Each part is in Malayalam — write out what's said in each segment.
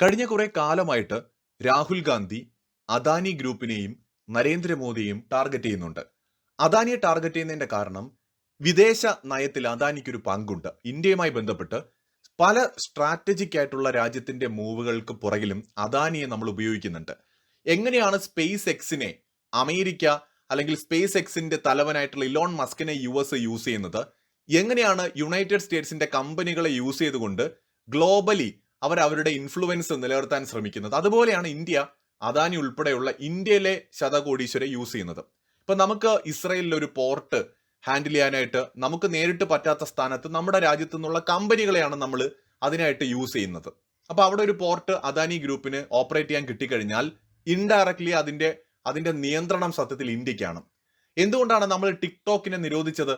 കഴിഞ്ഞ കുറെ കാലമായിട്ട് രാഹുൽ ഗാന്ധി അദാനി ഗ്രൂപ്പിനെയും നരേന്ദ്രമോദിയെയും ടാർഗറ്റ് ചെയ്യുന്നുണ്ട്. അദാനിയെ ടാർഗറ്റ് ചെയ്യുന്നതിന്റെ കാരണം വിദേശ നയത്തിൽ അദാനിക്കൊരു പങ്കുണ്ട്. ഇന്ത്യയുമായി ബന്ധപ്പെട്ട് പല സ്ട്രാറ്റജിക് ആയിട്ടുള്ള രാജ്യത്തിന്റെ മൂവുകൾക്ക് പുറകിലും അദാനിയെ നമ്മൾ ഉപയോഗിക്കുന്നുണ്ട്. എങ്ങനെയാണ് സ്പേസ് എക്സിനെ അമേരിക്ക അല്ലെങ്കിൽ സ്പേസ് എക്സിന്റെ തലവനായിട്ടുള്ള ഇലോൺ മസ്കിനെ യു എസ് യൂസ് ചെയ്യുന്നത്? എങ്ങനെയാണ് യുണൈറ്റഡ് സ്റ്റേറ്റ്സിന്റെ കമ്പനികളെ യൂസ് ചെയ്തുകൊണ്ട് ഗ്ലോബലി അവർ അവരുടെ ഇൻഫ്ലുവൻസ് നിലനിർത്താൻ ശ്രമിക്കുന്നത്. അതുപോലെയാണ് ഇന്ത്യ അദാനി ഉൾപ്പെടെയുള്ള ഇന്ത്യയിലെ ശതകോടീശ്വരെ യൂസ് ചെയ്യുന്നത്. ഇപ്പൊ നമുക്ക് ഇസ്രയേലിൽ ഒരു പോർട്ട് ഹാൻഡിൽ ചെയ്യാനായിട്ട് നമുക്ക് നേരിട്ട് പറ്റാത്ത സ്ഥാനത്ത് നമ്മുടെ രാജ്യത്തു നിന്നുള്ള കമ്പനികളെയാണ് നമ്മൾ അതിനായിട്ട് യൂസ് ചെയ്യുന്നത്. അപ്പൊ അവിടെ ഒരു പോർട്ട് അദാനി ഗ്രൂപ്പിന് ഓപ്പറേറ്റ് ചെയ്യാൻ കിട്ടിക്കഴിഞ്ഞാൽ ഇൻഡയറക്ട്ലി അതിന്റെ അതിന്റെ നിയന്ത്രണം സത്യത്തിൽ ഇന്ത്യക്കാണ്. എന്തുകൊണ്ടാണ് നമ്മൾ ടിക്ടോക്കിനെ നിരോധിച്ചത്?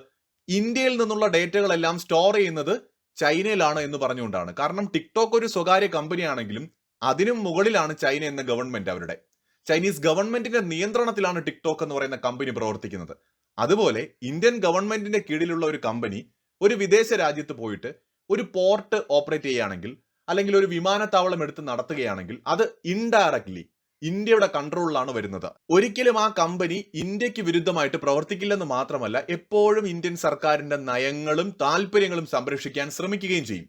ഇന്ത്യയിൽ നിന്നുള്ള ഡേറ്റകളെല്ലാം സ്റ്റോർ ചെയ്യുന്നത് ചൈനയിലാണ് എന്ന് പറഞ്ഞുകൊണ്ടാണ്. കാരണം ടിക്ടോക്ക് ഒരു സ്വകാര്യ കമ്പനിയാണെങ്കിലും അതിനും മുകളിലാണ് ചൈന എന്ന ഗവൺമെന്റ് അവരുടെ. ചൈനീസ് ഗവൺമെന്റിന്റെ നിയന്ത്രണത്തിലാണ് ടിക്ടോക്ക് എന്ന് പറയുന്ന കമ്പനി പ്രവർത്തിക്കുന്നത്. അതുപോലെ ഇന്ത്യൻ ഗവൺമെന്റിന്റെ കീഴിലുള്ള ഒരു കമ്പനി ഒരു വിദേശ രാജ്യത്ത് പോയിട്ട് ഒരു പോർട്ട് ഓപ്പറേറ്റ് ചെയ്യുകയാണെങ്കിൽ അല്ലെങ്കിൽ ഒരു വിമാനത്താവളം എടുത്ത് നടത്തുകയാണെങ്കിൽ അത് ഇൻഡയറക്ട്ലി ഇന്ത്യയുടെ കൺട്രോളിലാണ് വരുന്നത്. ഒരിക്കലും ആ കമ്പനി ഇന്ത്യയ്ക്ക് വിരുദ്ധമായിട്ട് പ്രവർത്തിക്കില്ലെന്ന് മാത്രമല്ല എപ്പോഴും ഇന്ത്യൻ സർക്കാരിന്റെ നയങ്ങളും താല്പര്യങ്ങളും സംരക്ഷിക്കാൻ ശ്രമിക്കുകയും ചെയ്യും.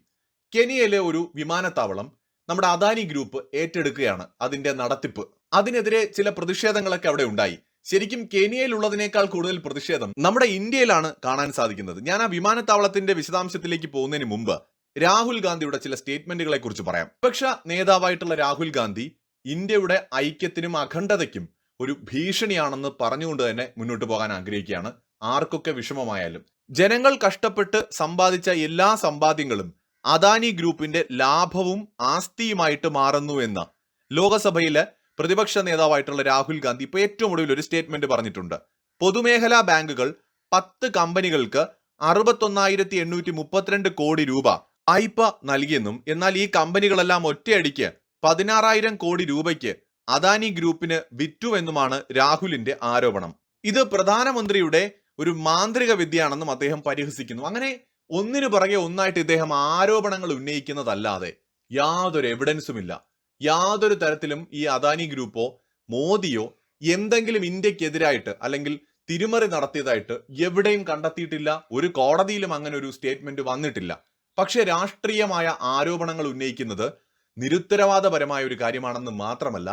കെനിയയിലെ ഒരു വിമാനത്താവളം നമ്മുടെ അദാനി ഗ്രൂപ്പ് ഏറ്റെടുക്കുകയാണ് അതിന്റെ നടത്തിപ്പ്. അതിനെതിരെ ചില പ്രതിഷേധങ്ങളൊക്കെ അവിടെ ഉണ്ടായി. ശരിക്കും കെനിയയിലുള്ളതിനേക്കാൾ കൂടുതൽ പ്രതിഷേധം നമ്മുടെ ഇന്ത്യയിലാണ് കാണാൻ സാധിക്കുന്നത്. ഞാൻ ആ വിമാനത്താവളത്തിന്റെ വിശദാംശത്തിലേക്ക് പോകുന്നതിന് മുമ്പ് രാഹുൽ ഗാന്ധിയുടെ ചില സ്റ്റേറ്റ്മെന്റുകളെ കുറിച്ച് പറയാം. വിപക്ഷ നേതാവായിട്ടുള്ള രാഹുൽ ഗാന്ധി ഇന്ത്യയുടെ ഐക്യത്തിനും അഖണ്ഡതയ്ക്കും ഒരു ഭീഷണിയാണെന്ന് പറഞ്ഞുകൊണ്ട് തന്നെ മുന്നോട്ട് പോകാൻ ആഗ്രഹിക്കുകയാണ്. ആർക്കൊക്കെ വിഷമമായാലും. ജനങ്ങൾ കഷ്ടപ്പെട്ട് സമ്പാദിച്ച എല്ലാ സമ്പാദ്യങ്ങളും അദാനി ഗ്രൂപ്പിന്റെ ലാഭവും ആസ്തിയുമായിട്ട് മാറുന്നു എന്ന് ലോകസഭയിലെ പ്രതിപക്ഷ നേതാവായിട്ടുള്ള രാഹുൽ ഗാന്ധി ഇപ്പോൾ ഏറ്റവും ഒടുവിൽ ഒരു സ്റ്റേറ്റ്മെന്റ് പറഞ്ഞിട്ടുണ്ട്. പൊതുമേഖലാ ബാങ്കുകൾ പത്ത് കമ്പനികൾക്ക് അറുപത്തൊന്നായിരത്തി എണ്ണൂറ്റി മുപ്പത്തിരണ്ട് കോടി രൂപ വായ്പ നൽകിയെന്നും എന്നാൽ ഈ കമ്പനികളെല്ലാം ഒറ്റയടിക്ക് പതിനാറായിരം കോടി രൂപയ്ക്ക് അദാനി ഗ്രൂപ്പിന് വിറ്റുവെന്നുമാണ് രാഹുലിന്റെ ആരോപണം. ഇത് പ്രധാനമന്ത്രിയുടെ ഒരു മാന്ത്രിക വിദ്യയാണെന്നും അദ്ദേഹം പരിഹസിക്കുന്നു. അങ്ങനെ ഒന്നിനു പുറകെ ഒന്നായിട്ട് ഇദ്ദേഹം ആരോപണങ്ങൾ ഉന്നയിക്കുന്നതല്ലാതെ യാതൊരു എവിഡൻസും ഇല്ല യാതൊരു തരത്തിലും ഈ അദാനി ഗ്രൂപ്പോ മോദിയോ എന്തെങ്കിലും ഇന്ത്യക്കെതിരായിട്ട് അല്ലെങ്കിൽ തിരിമറി നടത്തിയതായിട്ട് എവിടെയും കണ്ടെത്തിയിട്ടില്ല. ഒരു കോടതിയിലും അങ്ങനെ ഒരു സ്റ്റേറ്റ്മെന്റ് വന്നിട്ടില്ല. പക്ഷേ രാഷ്ട്രീയമായ ആരോപണങ്ങൾ ഉന്നയിക്കുന്നത് നിരുത്തരവാദപരമായ ഒരു കാര്യമാണെന്ന് മാത്രമല്ല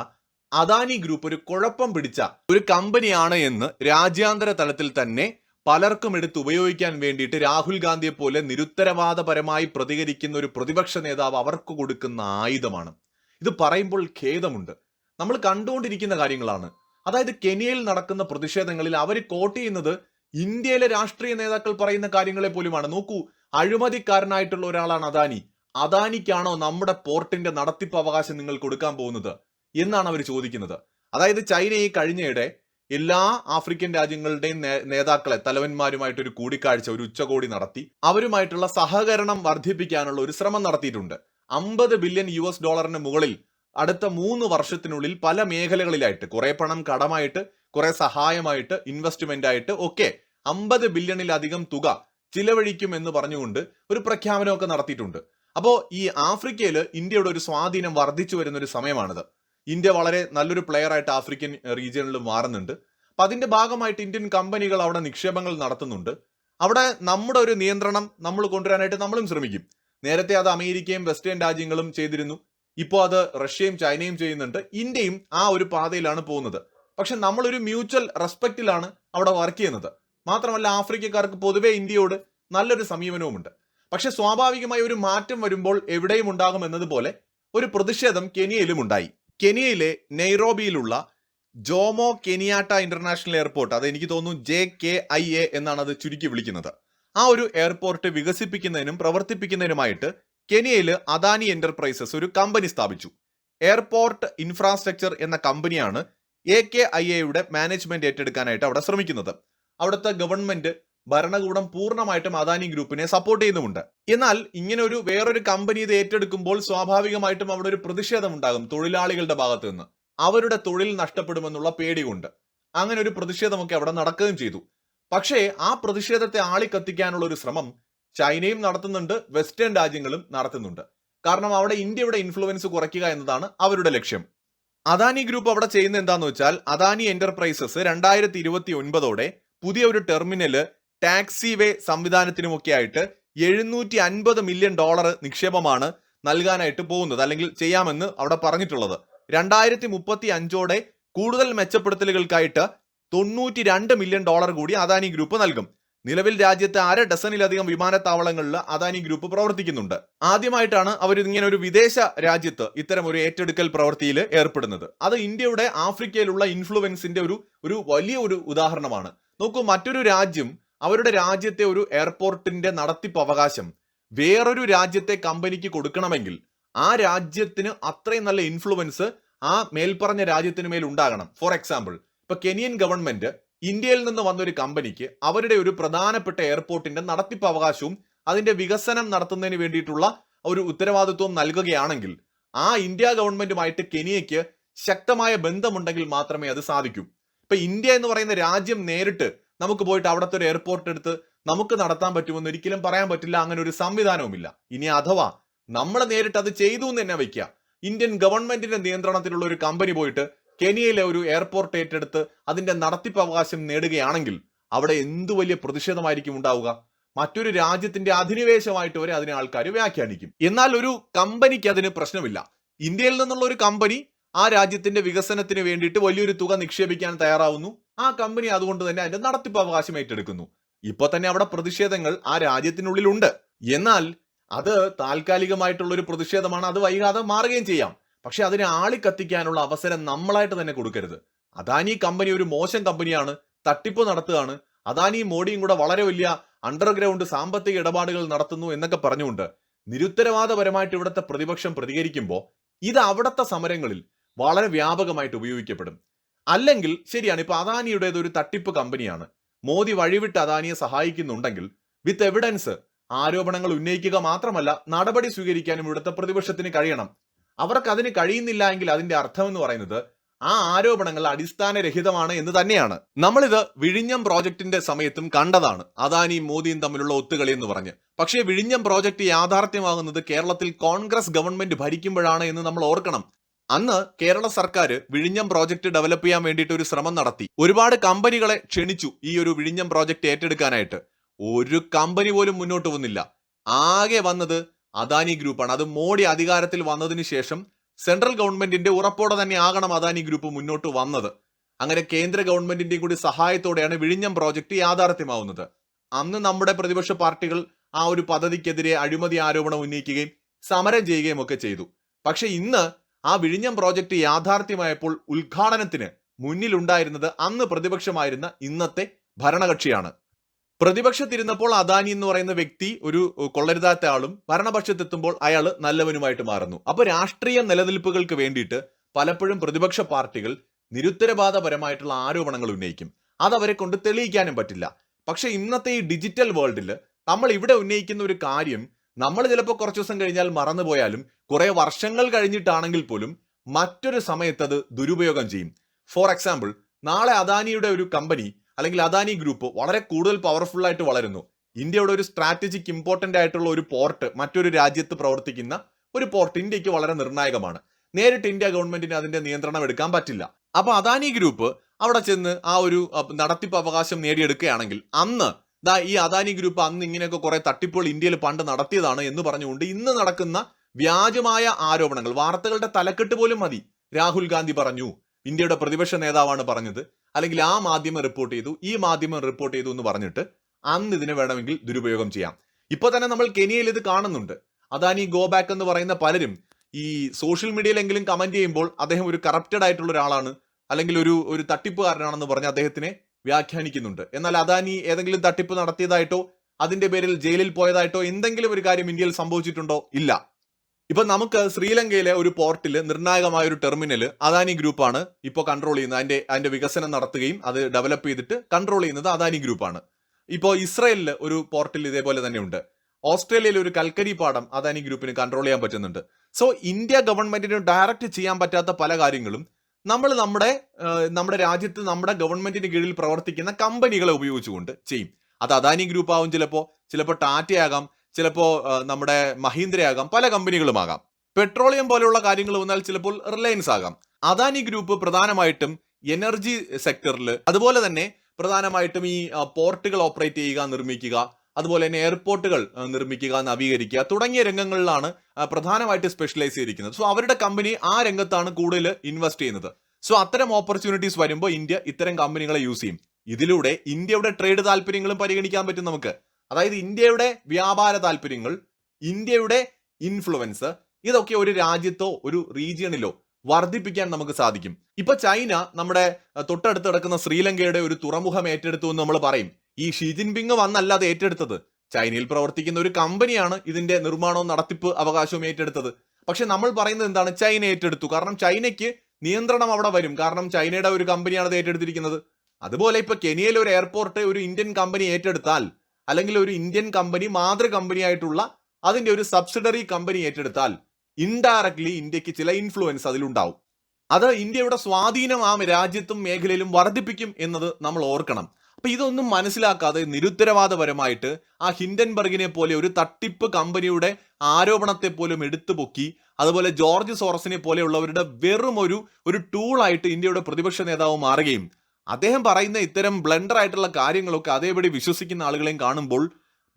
അദാനി ഗ്രൂപ്പ് ഒരു കുഴപ്പം പിടിച്ച ഒരു കമ്പനിയാണ് എന്ന് രാജ്യാന്തര തലത്തിൽ തന്നെ പലർക്കും എടുത്ത് ഉപയോഗിക്കാൻ വേണ്ടിയിട്ട് രാഹുൽ ഗാന്ധിയെ പോലെ നിരുത്തരവാദപരമായി പ്രതികരിക്കുന്ന ഒരു പ്രതിപക്ഷ നേതാവ് അവർക്ക് കൊടുക്കുന്ന ആയുധമാണ്. ഇത് പറയുമ്പോൾ ഖേദമുണ്ട്. നമ്മൾ കണ്ടുകൊണ്ടിരിക്കുന്ന കാര്യങ്ങളാണ്. അതായത് കെനിയയിൽ നടക്കുന്ന പ്രതിഷേധങ്ങളിൽ അവർ കോട്ട് ചെയ്യുന്നത് ഇന്ത്യയിലെ രാഷ്ട്രീയ നേതാക്കൾ പറയുന്ന കാര്യങ്ങളെ പോലുമാണ്. നോക്കൂ അഴിമതിക്കാരനായിട്ടുള്ള ഒരാളാണ് അദാനി. അദാനിക്കാണോ നമ്മുടെ പോർട്ടിന്റെ നടത്തിപ്പ് അവകാശം നിങ്ങൾ കൊടുക്കാൻ പോകുന്നത് എന്നാണ് അവർ ചോദിക്കുന്നത്. അതായത് ചൈന ഈ കഴിഞ്ഞയിടെ എല്ലാ ആഫ്രിക്കൻ രാജ്യങ്ങളുടെയും നേതാക്കളെ തലവന്മാരുമായിട്ട് ഒരു കൂടിക്കാഴ്ച ഒരു ഉച്ചകോടി നടത്തി. അവരുമായിട്ടുള്ള സഹകരണം വർദ്ധിപ്പിക്കാനുള്ള ഒരു ശ്രമം നടത്തിയിട്ടുണ്ട്. അമ്പത് ബില്യൺ യു എസ് ഡോളറിന് മുകളിൽ അടുത്ത മൂന്ന് വർഷത്തിനുള്ളിൽ പല മേഖലകളിലായിട്ട് കുറെ പണം കടമായിട്ട് കുറെ സഹായമായിട്ട് ഇൻവെസ്റ്റ്മെന്റ് ആയിട്ട് ഒക്കെ അമ്പത് ബില്യണിലധികം തുക ചിലവഴിക്കും എന്ന് പറഞ്ഞുകൊണ്ട് ഒരു പ്രഖ്യാപനമൊക്കെ നടത്തിയിട്ടുണ്ട്. അപ്പോൾ ഈ ആഫ്രിക്കയിൽ ഇന്ത്യയുടെ ഒരു സ്വാധീനം വർദ്ധിച്ചു വരുന്ന ഒരു സമയമാണിത്. ഇന്ത്യ വളരെ നല്ലൊരു പ്ലെയർ ആയിട്ട് ആഫ്രിക്കൻ റീജിയനിൽ മാറുന്നുണ്ട്. അപ്പം അതിന്റെ ഭാഗമായിട്ട് ഇന്ത്യൻ കമ്പനികൾ അവിടെ നിക്ഷേപങ്ങൾ നടത്തുന്നുണ്ട്. അവിടെ നമ്മുടെ ഒരു നിയന്ത്രണം നമ്മൾ കൊണ്ടുവരാനായിട്ട് നമ്മളും ശ്രമിക്കും. നേരത്തെ അത് അമേരിക്കയും വെസ്റ്റേൺ രാജ്യങ്ങളും ചെയ്തിരുന്നു. ഇപ്പോൾ അത് റഷ്യയും ചൈനയും ചെയ്യുന്നുണ്ട്. ഇന്ത്യയും ആ ഒരു പാതയിലാണ് പോകുന്നത്. പക്ഷെ നമ്മളൊരു മ്യൂച്വൽ റെസ്പെക്റ്റിലാണ് അവിടെ വർക്ക് ചെയ്യുന്നത്. മാത്രമല്ല ആഫ്രിക്കക്കാർക്ക് പൊതുവേ ഇന്ത്യയോട് നല്ലൊരു സമീപനവുമുണ്ട്. പക്ഷെ സ്വാഭാവികമായി ഒരു മാറ്റം വരുമ്പോൾ എവിടെയും ഉണ്ടാകും എന്നതുപോലെ ഒരു പ്രതിഷേധം കെനിയയിലും ഉണ്ടായി. കെനിയയിലെ നെയ്റോബിയിലുള്ള ജോമോ കെനിയാട്ട ഇന്റർനാഷണൽ എയർപോർട്ട് അത് എനിക്ക് തോന്നുന്നു ജെ കെ ഐ എ എന്നാണ് അത് ചുരുക്കി വിളിക്കുന്നത് ആ ഒരു എയർപോർട്ട് വികസിപ്പിക്കുന്നതിനും പ്രവർത്തിപ്പിക്കുന്നതിനുമായിട്ട് കെനിയയിൽ അദാനി എന്റർപ്രൈസസ് ഒരു കമ്പനി സ്ഥാപിച്ചു. എയർപോർട്ട് ഇൻഫ്രാസ്ട്രക്ചർ എന്ന കമ്പനിയാണ് എ കെ ഐ എയുടെ മാനേജ്മെന്റ് ഏറ്റെടുക്കാനായിട്ട് അവിടെ ശ്രമിക്കുന്നത്. അവിടുത്തെ ഗവൺമെന്റ് ഭരണകൂടം പൂർണമായിട്ടും അദാനി ഗ്രൂപ്പിനെ സപ്പോർട്ട് ചെയ്യുന്നുമുണ്ട്. എന്നാൽ ഇങ്ങനെ ഒരു വേറൊരു കമ്പനി ഇത് ഏറ്റെടുക്കുമ്പോൾ സ്വാഭാവികമായിട്ടും അവിടെ ഒരു പ്രതിഷേധം ഉണ്ടാകും തൊഴിലാളികളുടെ ഭാഗത്ത് നിന്ന്. അവരുടെ തൊഴിൽ നഷ്ടപ്പെടുമെന്നുള്ള പേടി കൊണ്ട് അങ്ങനെ ഒരു പ്രതിഷേധമൊക്കെ അവിടെ നടക്കുകയും ചെയ്തു. പക്ഷേ ആ പ്രതിഷേധത്തെ ആളിക്കത്തിക്കാനുള്ള ഒരു ശ്രമം ചൈനയും നടത്തുന്നുണ്ട് വെസ്റ്റേൺ രാജ്യങ്ങളും നടത്തുന്നുണ്ട്. കാരണം അവിടെ ഇന്ത്യയുടെ ഇൻഫ്ലുവൻസ് കുറയ്ക്കുക എന്നതാണ് അവരുടെ ലക്ഷ്യം. അദാനി ഗ്രൂപ്പ് അവിടെ ചെയ്യുന്ന എന്താന്ന് വെച്ചാൽ അദാനി എന്റർപ്രൈസസ് രണ്ടായിരത്തി ഇരുപത്തി ഒൻപതോടെ പുതിയ ഒരു ടെർമിനൽ ടാക്സി വേ സംവിധാനത്തിനുമൊക്കെ ആയിട്ട് എഴുന്നൂറ്റി അൻപത് മില്യൺ ഡോളർ നിക്ഷേപമാണ് നൽകാനായിട്ട് പോകുന്നത് അല്ലെങ്കിൽ ചെയ്യാമെന്ന് അവിടെ പറഞ്ഞിട്ടുള്ളത്. രണ്ടായിരത്തി മുപ്പത്തി അഞ്ചോടെ കൂടുതൽ മെച്ചപ്പെടുത്തലുകൾക്കായിട്ട് തൊണ്ണൂറ്റി രണ്ട് മില്യൺ ഡോളർ കൂടി അദാനി ഗ്രൂപ്പ് നൽകും. നിലവിൽ രാജ്യത്തെ അര ഡസനിലധികം വിമാനത്താവളങ്ങളിൽ അദാനി ഗ്രൂപ്പ് പ്രവർത്തിക്കുന്നുണ്ട്. ആദ്യമായിട്ടാണ് അവർ ഇങ്ങനെ ഒരു വിദേശ രാജ്യത്ത് ഇത്തരം ഒരു ഏറ്റെടുക്കൽ പ്രവൃത്തിയിൽ ഏർപ്പെടുന്നത്. അത് ഇന്ത്യയുടെ ആഫ്രിക്കയിലുള്ള ഇൻഫ്ലുവൻസിന്റെ ഒരു ഒരു വലിയ ഒരു ഉദാഹരണമാണ്. നോക്കൂ മറ്റൊരു രാജ്യം അവരുടെ രാജ്യത്തെ ഒരു എയർപോർട്ടിന്റെ നടത്തിപ്പ് അവകാശം വേറൊരു രാജ്യത്തെ കമ്പനിക്ക് കൊടുക്കണമെങ്കിൽ ആ രാജ്യത്തിന് അത്രയും നല്ല ഇൻഫ്ലുവൻസ് ആ മേൽപ്പറഞ്ഞ രാജ്യത്തിന് മേൽ ഉണ്ടാകണം. ഫോർ എക്സാമ്പിൾ ഇപ്പൊ കെനിയൻ ഗവൺമെന്റ് ഇന്ത്യയിൽ നിന്ന് വന്ന ഒരു കമ്പനിക്ക് അവരുടെ ഒരു പ്രധാനപ്പെട്ട എയർപോർട്ടിന്റെ നടത്തിപ്പ് അവകാശവും അതിന്റെ വികസനം നടത്തുന്നതിന് വേണ്ടിയിട്ടുള്ള ഒരു ഉത്തരവാദിത്വം നൽകുകയാണെങ്കിൽ ആ ഇന്ത്യ ഗവൺമെന്റുമായിട്ട് കെനിയയ്ക്ക് ശക്തമായ ബന്ധമുണ്ടെങ്കിൽ മാത്രമേ അത് സാധിക്കൂ. ഇപ്പൊ ഇന്ത്യ എന്ന് പറയുന്ന രാജ്യം നേരിട്ട് നമുക്ക് പോയിട്ട് അവിടുത്തെ ഒരു എയർപോർട്ട് എടുത്ത് നമുക്ക് നടത്താൻ പറ്റുമെന്ന് ഒരിക്കലും പറയാൻ പറ്റില്ല അങ്ങനെ ഒരു സംവിധാനവുമില്ല. ഇനി അഥവാ നമ്മൾ നേരിട്ട് അത് ചെയ്തു എന്ന് തന്നെ വയ്ക്കുക. ഇന്ത്യൻ ഗവൺമെന്റിന്റെ നിയന്ത്രണത്തിലുള്ള ഒരു കമ്പനി പോയിട്ട് കെനിയയിലെ ഒരു എയർപോർട്ട് ഏറ്റെടുത്ത് അതിന്റെ നടത്തിപ്പ് അവകാശം നേടുകയാണെങ്കിൽ അവിടെ എന്തു വലിയ പ്രതിഷേധമായിരിക്കും ഉണ്ടാവുക? മറ്റൊരു രാജ്യത്തിന്റെ അധിനിവേശമായിട്ട് വരെ അതിനെ ആൾക്കാർ വ്യാഖ്യാനിക്കും. എന്നാൽ ഒരു കമ്പനിക്ക് അതിന് പ്രശ്നമില്ല. ഇന്ത്യയിൽ നിന്നുള്ള ഒരു കമ്പനി ആ രാജ്യത്തിന്റെ വികസനത്തിന് വേണ്ടിയിട്ട് വലിയൊരു തുക നിക്ഷേപിക്കാൻ തയ്യാറാവുന്നു. ആ കമ്പനി അതുകൊണ്ട് തന്നെ അതിന്റെ നടത്തിപ്പ് അവകാശം ഏറ്റെടുക്കുന്നു. ഇപ്പൊ തന്നെ അവിടെ പ്രതിഷേധങ്ങൾ ആ രാജ്യത്തിനുള്ളിലുണ്ട്. എന്നാൽ അത് താൽക്കാലികമായിട്ടുള്ള ഒരു പ്രതിഷേധമാണ്. അത് വൈകാതെ മാറുകയും ചെയ്യാം. പക്ഷെ അതിനെ ആളിക്കത്തിക്കാനുള്ള അവസരം നമ്മളായിട്ട് തന്നെ കൊടുക്കരുത്. അദാനി കമ്പനി ഒരു മോശം കമ്പനിയാണ്. തട്ടിപ്പ് നടത്തുകയാണ്. അദാനി മോഡിയും കൂടെ വളരെ വലിയ അണ്ടർഗ്രൗണ്ട് സാമ്പത്തിക ഇടപാടുകൾ നടത്തുന്നു എന്നൊക്കെ പറഞ്ഞുകൊണ്ട് നിരുത്തരവാദപരമായിട്ട് ഇവിടുത്തെ പ്രതിപക്ഷം പ്രതികരിക്കുമ്പോൾ ഇത് അവിടുത്തെ സമരങ്ങളിൽ വളരെ വ്യാപകമായിട്ട് ഉപയോഗിക്കപ്പെടും. അല്ലെങ്കിൽ ശരിയാണ് ഇപ്പൊ അദാനിയുടേത് ഒരു തട്ടിപ്പ് കമ്പനിയാണ്. മോദി വഴിവിട്ട് അദാനിയെ സഹായിക്കുന്നുണ്ടെങ്കിൽ വിത്ത് എവിഡൻസ് ആരോപണങ്ങൾ ഉന്നയിക്കുക മാത്രമല്ല നടപടി സ്വീകരിക്കാനും ഇവിടുത്തെ പ്രതിപക്ഷത്തിന് കഴിയണം. അവർക്ക് അതിന് കഴിയുന്നില്ല എങ്കിൽ അതിന്റെ അർത്ഥം എന്ന് പറയുന്നത് ആ ആരോപണങ്ങൾ അടിസ്ഥാനരഹിതമാണ് എന്ന് തന്നെയാണ്. നമ്മളിത് വിഴിഞ്ഞം പ്രോജക്റ്റിന്റെ സമയത്തും കണ്ടതാണ്. അദാനിയും മോദിയും തമ്മിലുള്ള ഒത്തുകളി എന്ന് പറഞ്ഞ്. പക്ഷേ വിഴിഞ്ഞം പ്രോജക്റ്റ് യാഥാർത്ഥ്യമാകുന്നത് കേരളത്തിൽ കോൺഗ്രസ് ഗവൺമെന്റ് ഭരിക്കുമ്പോഴാണ് എന്ന് നമ്മൾ ഓർക്കണം. അന്ന് കേരള സർക്കാർ വിഴിഞ്ഞം പ്രോജക്റ്റ് ഡെവലപ്പ് ചെയ്യാൻ വേണ്ടിയിട്ട് ഒരു ശ്രമം നടത്തി. ഒരുപാട് കമ്പനികളെ ക്ഷണിച്ചു ഈ ഒരു വിഴിഞ്ഞം പ്രോജക്റ്റ് ഏറ്റെടുക്കാനായിട്ട്. ഒരു കമ്പനി പോലും മുന്നോട്ട് വന്നില്ല ആകെ വന്നത് അദാനി ഗ്രൂപ്പാണ്. അത് മോഡി അധികാരത്തിൽ വന്നതിന് ശേഷം സെൻട്രൽ ഗവൺമെന്റിന്റെ ഉറപ്പോടെ തന്നെ ആകണം അദാനി ഗ്രൂപ്പ് മുന്നോട്ട് വന്നത്. അങ്ങനെ കേന്ദ്ര ഗവൺമെന്റിന്റെയും കൂടി സഹായത്തോടെയാണ് വിഴിഞ്ഞം പ്രോജക്ട് യാഥാർത്ഥ്യമാവുന്നത്. അന്ന് നമ്മുടെ പ്രതിപക്ഷ പാർട്ടികൾ ആ ഒരു പദ്ധതിക്കെതിരെ അഴിമതി ആരോപണം ഉന്നയിക്കുകയും സമരം ചെയ്യുകയും ഒക്കെ ചെയ്തു. പക്ഷെ ഇന്ന് ആ വിഴിഞ്ഞം പ്രോജക്റ്റ് യാഥാർത്ഥ്യമായപ്പോൾ ഉദ്ഘാടനത്തിന് മുന്നിലുണ്ടായിരുന്നത് അന്ന് പ്രതിപക്ഷമായിരുന്ന ഇന്നത്തെ ഭരണകക്ഷിയാണ്. പ്രതിപക്ഷത്തിരുന്നപ്പോൾ അദാനി എന്ന് പറയുന്ന വ്യക്തി ഒരു കൊള്ളരുതാത്ത ആളും ഭരണപക്ഷത്തെത്തുമ്പോൾ അയാൾ നല്ലവനുമായിട്ട് മാറുന്നു. അപ്പൊ രാഷ്ട്രീയ നിലനിൽപ്പുകൾക്ക് വേണ്ടിയിട്ട് പലപ്പോഴും പ്രതിപക്ഷ പാർട്ടികൾ നിരുത്തരവാദപരമായിട്ടുള്ള ആരോപണങ്ങൾ ഉന്നയിക്കും. അത് അവരെ കൊണ്ട് തെളിയിക്കാനും പറ്റില്ല. പക്ഷെ ഇന്നത്തെ ഈ ഡിജിറ്റൽ വേൾഡിൽ നമ്മൾ ഇവിടെ ഉന്നയിക്കുന്ന ഒരു കാര്യം നമ്മൾ ചിലപ്പോൾ കുറച്ച് ദിവസം കഴിഞ്ഞാൽ മറന്നുപോയാലും കുറെ വർഷങ്ങൾ കഴിഞ്ഞിട്ടാണെങ്കിൽ പോലും മറ്റൊരു സമയത്ത് അത് ദുരുപയോഗം ചെയ്യും. ഫോർ എക്സാമ്പിൾ നാളെ അദാനിയുടെ ഒരു കമ്പനി അല്ലെങ്കിൽ അദാനി ഗ്രൂപ്പ് വളരെ കൂടുതൽ പവർഫുൾ ആയിട്ട് വളരുന്നു. ഇന്ത്യയുടെ ഒരു സ്ട്രാറ്റജിക് ഇമ്പോർട്ടന്റ് ആയിട്ടുള്ള ഒരു പോർട്ട് മറ്റൊരു രാജ്യത്ത് പ്രവർത്തിക്കുന്ന ഒരു പോർട്ട് ഇന്ത്യയ്ക്ക് വളരെ നിർണായകമാണ്. നേരിട്ട് ഇന്ത്യ ഗവൺമെന്റിന് അതിന്റെ നിയന്ത്രണം എടുക്കാൻ പറ്റില്ല. അപ്പൊ അദാനി ഗ്രൂപ്പ് അവിടെ ചെന്ന് ആ ഒരു നടത്തിപ്പ് അവകാശം നേടിയെടുക്കുകയാണെങ്കിൽ അന്ന് ദാ ഈ അദാനി ഗ്രൂപ്പ് അന്ന് ഇങ്ങനെയൊക്കെ കുറെ തട്ടിപ്പുകൾ ഇന്ത്യയിൽ പണ്ട് നടത്തിയതാണ് എന്ന് പറഞ്ഞുകൊണ്ട് ഇന്ന് നടക്കുന്ന വ്യാജമായ ആരോപണങ്ങൾ വാർത്തകളുടെ തലക്കെട്ട് പോലും മതി രാഹുൽ ഗാന്ധി പറഞ്ഞു ഇന്ത്യയുടെ പ്രതിപക്ഷ നേതാവാണ് പറഞ്ഞത് അല്ലെങ്കിൽ ആ മാധ്യമം റിപ്പോർട്ട് ചെയ്തു ഈ മാധ്യമം റിപ്പോർട്ട് ചെയ്തു എന്ന് പറഞ്ഞിട്ട് അന്ന് ഇതിനെ വേണമെങ്കിൽ ദുരുപയോഗം ചെയ്യാം. ഇപ്പൊ തന്നെ നമ്മൾ കെനിയയിൽ ഇത് കാണുന്നുണ്ട്. അദാനി ഗോ ബാക്ക് എന്ന് പറയുന്ന പലരും ഈ സോഷ്യൽ മീഡിയയിലെങ്കിലും കമന്റ് ചെയ്യുമ്പോൾ അദ്ദേഹം ഒരു കറപ്റ്റഡ് ആയിട്ടുള്ള ഒരാളാണ് അല്ലെങ്കിൽ ഒരു ഒരു തട്ടിപ്പുകാരനാണെന്ന് പറഞ്ഞ് അദ്ദേഹത്തിനെ വ്യാഖ്യാനിക്കുന്നുണ്ട്. എന്നാൽ അദാനി ഏതെങ്കിലും തട്ടിപ്പ് നടത്തിയതായിട്ടോ അതിന്റെ പേരിൽ ജയിലിൽ പോയതായിട്ടോ എന്തെങ്കിലും ഒരു കാര്യം ഇന്ത്യയിൽ സംഭവിച്ചിട്ടുണ്ടോ? ഇല്ല. ഇപ്പൊ നമുക്ക് ശ്രീലങ്കയിലെ ഒരു പോർട്ടിൽ നിർണായകമായ ഒരു ടെർമിനൽ അദാനി ഗ്രൂപ്പാണ് ഇപ്പോൾ കൺട്രോൾ ചെയ്യുന്നത്. അതിന്റെ അതിന്റെ വികസനം നടത്തുകയും അത് ഡെവലപ്പ് ചെയ്തിട്ട് കൺട്രോൾ ചെയ്യുന്നത് അദാനി ഗ്രൂപ്പാണ്. ഇപ്പോൾ ഇസ്രയേലിൽ ഒരു പോർട്ടിൽ ഇതേപോലെ തന്നെ ഉണ്ട് ഓസ്ട്രേലിയയിൽ ഒരു കൽക്കരി പാടം അദാനി ഗ്രൂപ്പിന് കൺട്രോൾ ചെയ്യാൻ പറ്റുന്നുണ്ട്. സോ ഇന്ത്യ ഗവൺമെന്റിന് ഡയറക്റ്റ് ചെയ്യാൻ പറ്റാത്ത പല കാര്യങ്ങളും നമ്മൾ നമ്മുടെ നമ്മുടെ രാജ്യത്ത് നമ്മുടെ ഗവൺമെന്റിന് കീഴിൽ പ്രവർത്തിക്കുന്ന കമ്പനികളെ ഉപയോഗിച്ചുകൊണ്ട് ചെയ്യും. അത് അദാനി ഗ്രൂപ്പ് ആവും ചിലപ്പോൾ ചിലപ്പോൾ ടാറ്റയാകാം ചിലപ്പോൾ നമ്മുടെ മഹീന്ദ്രയാകാം പല കമ്പനികളുമാകാം പെട്രോളിയം പോലെയുള്ള കാര്യങ്ങൾ വന്നാൽ ചിലപ്പോൾ റിലയൻസ് ആകാം. അദാനി ഗ്രൂപ്പ് പ്രധാനമായിട്ടും എനർജി സെക്ടറിൽ അതുപോലെ തന്നെ പ്രധാനമായിട്ടും ഈ പോർട്ടുകൾ ഓപ്പറേറ്റ് ചെയ്യുക നിർമ്മിക്കുക അതുപോലെ തന്നെ എയർപോർട്ടുകൾ നിർമ്മിക്കുക നവീകരിക്കുക തുടങ്ങിയ രംഗങ്ങളിലാണ് പ്രധാനമായിട്ട് സ്പെഷ്യലൈസ് ചെയ്തിരിക്കുന്നത്. സോ അവരുടെ കമ്പനി ആ രംഗത്താണ് കൂടുതൽ ഇൻവെസ്റ്റ് ചെയ്യുന്നത്. സോ അത്തരം ഓപ്പർച്യൂണിറ്റീസ് വരുമ്പോൾ ഇന്ത്യ ഇത്തരം കമ്പനികളെ യൂസ് ചെയ്യും. ഇതിലൂടെ ഇന്ത്യയുടെ ട്രേഡ് താല്പര്യങ്ങളും പരിഗണിക്കാൻ പറ്റും നമുക്ക്. അതായത് ഇന്ത്യയുടെ വ്യാപാര താല്പര്യങ്ങൾ ഇന്ത്യയുടെ ഇൻഫ്ലുവൻസ് ഇതൊക്കെ ഒരു രാജ്യത്തോ ഒരു റീജിയണിലോ വർദ്ധിപ്പിക്കാൻ നമുക്ക് സാധിക്കും. ഇപ്പൊ ചൈന നമ്മുടെ തൊട്ടടുത്ത് കിടക്കുന്ന ശ്രീലങ്കയുടെ ഒരു തുറമുഖം ഏറ്റെടുത്തു എന്ന് നമ്മൾ പറയും. ഈ ഷീ ജിൻപിങ് വന്നല്ല അത് ഏറ്റെടുത്തത്. ചൈനയിൽ പ്രവർത്തിക്കുന്ന ഒരു കമ്പനിയാണ് ഇതിന്റെ നിർമ്മാണവും നടത്തിപ്പ് അവകാശവും ഏറ്റെടുത്തത്. പക്ഷെ നമ്മൾ പറയുന്നത് എന്താണ്? ചൈന ഏറ്റെടുത്തു. കാരണം ചൈനയ്ക്ക് നിയന്ത്രണം അവിടെ വരും. കാരണം ചൈനയുടെ ഒരു കമ്പനിയാണ് അത് ഏറ്റെടുത്തിരിക്കുന്നത്. അതുപോലെ ഇപ്പൊ കെനിയയിൽ ഒരു എയർപോർട്ട് ഒരു ഇന്ത്യൻ കമ്പനി ഏറ്റെടുത്താൽ അല്ലെങ്കിൽ ഒരു ഇന്ത്യൻ കമ്പനി മാതൃ കമ്പനിയായിട്ടുള്ള അതിന്റെ ഒരു സബ്സിഡറി കമ്പനി ഏറ്റെടുത്താൽ ഇൻഡയറക്ട്ലി ഇന്ത്യയ്ക്ക് ചില ഇൻഫ്ലുവൻസ് അതിലുണ്ടാവും. അത് ഇന്ത്യയുടെ സ്വാധീനം ആ രാജ്യത്തും മേഖലയിലും വർദ്ധിപ്പിക്കും എന്നത് നമ്മൾ ഓർക്കണം. അപ്പൊ ഇതൊന്നും മനസ്സിലാക്കാതെ നിരുത്തരവാദപരമായിട്ട് ആ ഹിൻഡൻബർഗിനെ പോലെ ഒരു തട്ടിപ്പ് കമ്പനിയുടെ ആരോപണത്തെ പോലും എടുത്തു പൊക്കി അതുപോലെ ജോർജ് സോറസിനെ പോലെയുള്ളവരുടെ വെറും ഒരു ഒരു ടൂളായിട്ട് ഇന്ത്യയുടെ പ്രതിപക്ഷ നേതാവ് മാറുകയും അദ്ദേഹം പറയുന്ന ഇത്തരം ബ്ലണ്ടർ ആയിട്ടുള്ള കാര്യങ്ങളൊക്കെ അതേപടി വിശ്വസിക്കുന്ന ആളുകളെയും കാണുമ്പോൾ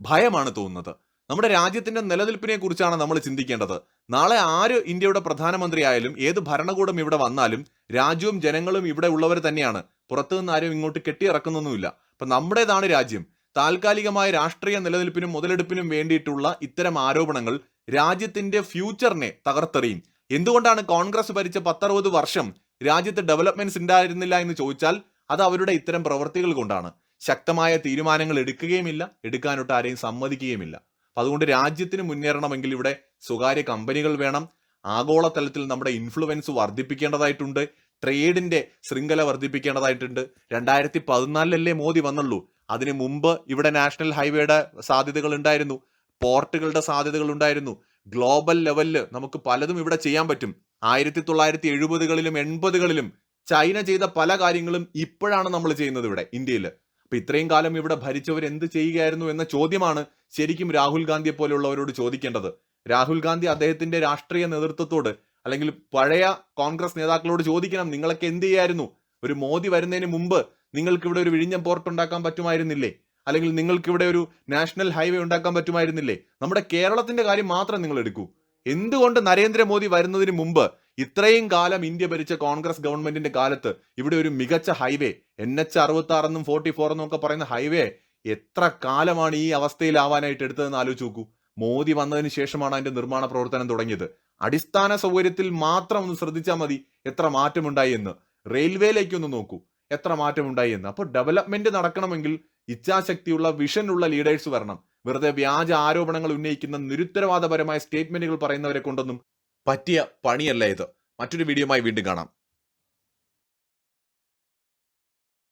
ഭയമാണ് തോന്നുന്നത്. നമ്മുടെ രാജ്യത്തിന്റെ നിലനിൽപ്പിനെ കുറിച്ചാണ് നമ്മൾ ചിന്തിക്കേണ്ടത്. നാളെ ആര് ഇന്ത്യയുടെ പ്രധാനമന്ത്രിയായാലും ഏത് ഭരണകൂടം ഇവിടെ വന്നാലും രാജ്യവും ജനങ്ങളും ഇവിടെ ഉള്ളവർ തന്നെയാണ്. പുറത്തു നിന്ന് ആരും ഇങ്ങോട്ട് കെട്ടിയിറക്കുന്നൊന്നുമില്ല. അപ്പൊ നമ്മുടേതാണ് രാജ്യം. താൽക്കാലികമായ രാഷ്ട്രീയ നിലനിൽപ്പിനും മുതലെടുപ്പിനും വേണ്ടിയിട്ടുള്ള ഇത്തരം ആരോപണങ്ങൾ രാജ്യത്തിന്റെ ഫ്യൂച്ചറിനെ തകർത്തെറിയും. എന്തുകൊണ്ടാണ് കോൺഗ്രസ് ഭരിച്ച പത്തറുപത് വർഷം രാജ്യത്ത് ഡെവലപ്മെന്റ്സ് ഉണ്ടായിരുന്നില്ല എന്ന് ചോദിച്ചാൽ അത് അവരുടെ ഇത്തരം പ്രവൃത്തികൾ കൊണ്ടാണ്. ശക്തമായ തീരുമാനങ്ങൾ എടുക്കുകയുമില്ല എടുക്കാനൊട്ട് ആരെയും സമ്മതിക്കുകയുമില്ല. അപ്പൊ അതുകൊണ്ട് രാജ്യത്തിന് മുന്നേറണമെങ്കിൽ ഇവിടെ സ്വകാര്യ കമ്പനികൾ വേണം. ആഗോളതലത്തിൽ നമ്മുടെ ഇൻഫ്ലുവൻസ് വർദ്ധിപ്പിക്കേണ്ടതായിട്ടുണ്ട്. ട്രേഡിന്റെ ശൃംഖല വർദ്ധിപ്പിക്കേണ്ടതായിട്ടുണ്ട്. രണ്ടായിരത്തി പതിനാലിലല്ലേ മോദി വന്നുള്ളൂ. അതിനു മുമ്പ് ഇവിടെ നാഷണൽ ഹൈവേയുടെ സാധ്യതകൾ ഉണ്ടായിരുന്നു. പോർട്ടുകളുടെ സാധ്യതകൾ ഉണ്ടായിരുന്നു. ഗ്ലോബൽ ലെവലിൽ നമുക്ക് പലതും ഇവിടെ ചെയ്യാൻ പറ്റും. ആയിരത്തി തൊള്ളായിരത്തി എഴുപതുകളിലും എൺപതുകളിലും ചൈന ചെയ്ത പല കാര്യങ്ങളും ഇപ്പോഴാണ് നമ്മൾ ചെയ്യുന്നത് ഇവിടെ ഇന്ത്യയിൽ. അപ്പൊ ഇത്രയും കാലം ഇവിടെ ഭരിച്ചവർ എന്ത് ചെയ്യുകയായിരുന്നു എന്ന ചോദ്യമാണ് ശരിക്കും രാഹുൽ ഗാന്ധിയെ പോലെയുള്ളവരോട് ചോദിക്കേണ്ടത്. രാഹുൽ ഗാന്ധി അദ്ദേഹത്തിന്റെ രാഷ്ട്രീയ നേതൃത്വത്തോട് അല്ലെങ്കിൽ പഴയ കോൺഗ്രസ് നേതാക്കളോട് ചോദിക്കണം നിങ്ങളൊക്കെ എന്ത് ചെയ്യായിരുന്നു? ഒരു മോദി വരുന്നതിന് മുമ്പ് നിങ്ങൾക്ക് ഇവിടെ ഒരു വിഴിഞ്ഞം പോർട്ട് ഉണ്ടാക്കാൻ പറ്റുമായിരുന്നില്ലേ? അല്ലെങ്കിൽ നിങ്ങൾക്ക് ഇവിടെ ഒരു നാഷണൽ ഹൈവേ ഉണ്ടാക്കാൻ പറ്റുമായിരുന്നില്ലേ? നമ്മുടെ കേരളത്തിന്റെ കാര്യം മാത്രം നിങ്ങൾ എടുക്കൂ. എന്തുകൊണ്ട് നരേന്ദ്രമോദി വരുന്നതിന് മുമ്പ് ഇത്രയും കാലം ഇന്ത്യ ഭരിച്ച കോൺഗ്രസ് ഗവൺമെന്റിന്റെ കാലത്ത് ഇവിടെ ഒരു മികച്ച ഹൈവേ എൻ എച്ച് അറുപത്തി ആറ് എന്നും ഫോർട്ടി ഫോർ എന്നും ഒക്കെ പറയുന്ന ഹൈവേ എത്ര കാലമാണ് ഈ അവസ്ഥയിലാവാനായിട്ട് എടുത്തതെന്ന് ആലോചിച്ച് നോക്കൂ. മോദി വന്നതിന് ശേഷമാണ് അതിന്റെ നിർമ്മാണ പ്രവർത്തനം തുടങ്ങിയത്. അടിസ്ഥാന സൗകര്യത്തിൽ മാത്രം ഒന്ന് ശ്രദ്ധിച്ചാൽ മതി എത്ര മാറ്റമുണ്ടായി എന്ന്. റെയിൽവേയിലേക്ക് ഒന്ന് നോക്കൂ എത്ര മാറ്റമുണ്ടായി എന്ന്. അപ്പോൾ ഡെവലപ്മെന്റ് നടക്കണമെങ്കിൽ ഇച്ഛാശക്തിയുള്ള വിഷനുള്ള ലീഡേഴ്സ് വരണം. വെറുതെ വ്യാജ ആരോപണങ്ങൾ ഉന്നയിക്കുന്ന നിരുത്തരവാദപരമായ സ്റ്റേറ്റ്മെന്റുകൾ പറയുന്നവരെ കൊണ്ടൊന്നും പറ്റിയ പണിയല്ല ഇത്. മറ്റൊരു വീഡിയോയുമായി വീണ്ടും കാണാം.